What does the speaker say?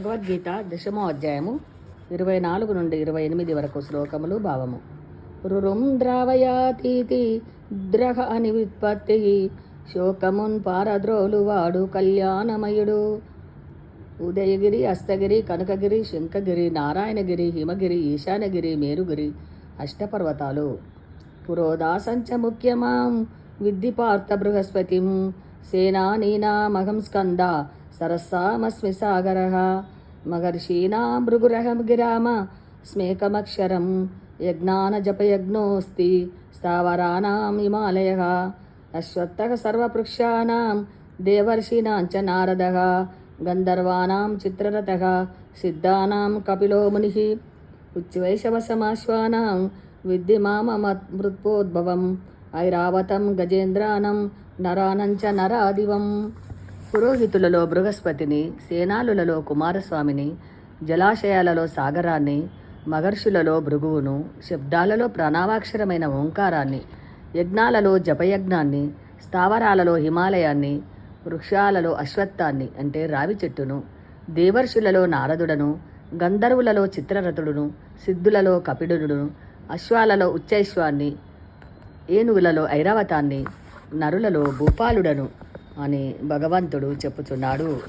భగవద్గీత దశమో అధ్యాయము ఇరవై నాలుగు నుండి ఇరవై ఎనిమిది వరకు శ్లోకములు భావము. రురుం ద్రావయాతీతి ద్రహ అని ఉత్పత్తి శోకమున్ పారద్రోలు వాడు కళ్యాణమయుడు. ఉదయగిరి అస్తగిరి కనకగిరి శంఖగిరి నారాయణగిరి హిమగిరి ఈశానగిరి మేరుగిరి అష్టపర్వతాలు. పురోదాసంచ ముఖ్యమాం విద్ది పార్థ బృహస్పతిం సేనానీనామహం స్కంద సరస్సామస్మి సాగర మహర్షీనా భృగురహం గిరామ స్మేకమక్షరం యజ్ఞానజపయజ్ఞోస్తి స్థావరాణాం హిమాలయ అశ్వత్థ సర్వపృక్షాణం దేవర్షీణాం చ నారద గంధర్వాణం చిత్రరథ సిద్ధానాం కపిలో ముని ఉచ్చివైషవసమాశ్వానాం విద్ది మామ ఐరావతం గజేంద్రానం నరానంచ నరాదివం. పురోహితులలో బృహస్పతిని సేనాలులలో కుమారస్వామిని జలాశయాలలో సాగరాన్ని మహర్షులలో భృగువును శబ్దాలలో ప్రాణావాక్షరమైన ఓంకారాన్ని యజ్ఞాలలో జపయజ్ఞాన్ని స్థావరాలలో హిమాలయాన్ని వృక్షాలలో అశ్వత్థాన్ని అంటే రావి చెట్టును దేవర్షులలో నారదుడను గంధర్వులలో చిత్రరథుడును సిద్ధులలో కపిడును అశ్వాలలో ఉచ్చైశ్వాన్ని ఏనుగులలో ఐరావతాన్ని నరులలో భూపాలుడను అని భగవంతుడు చెప్పుచున్నాడు.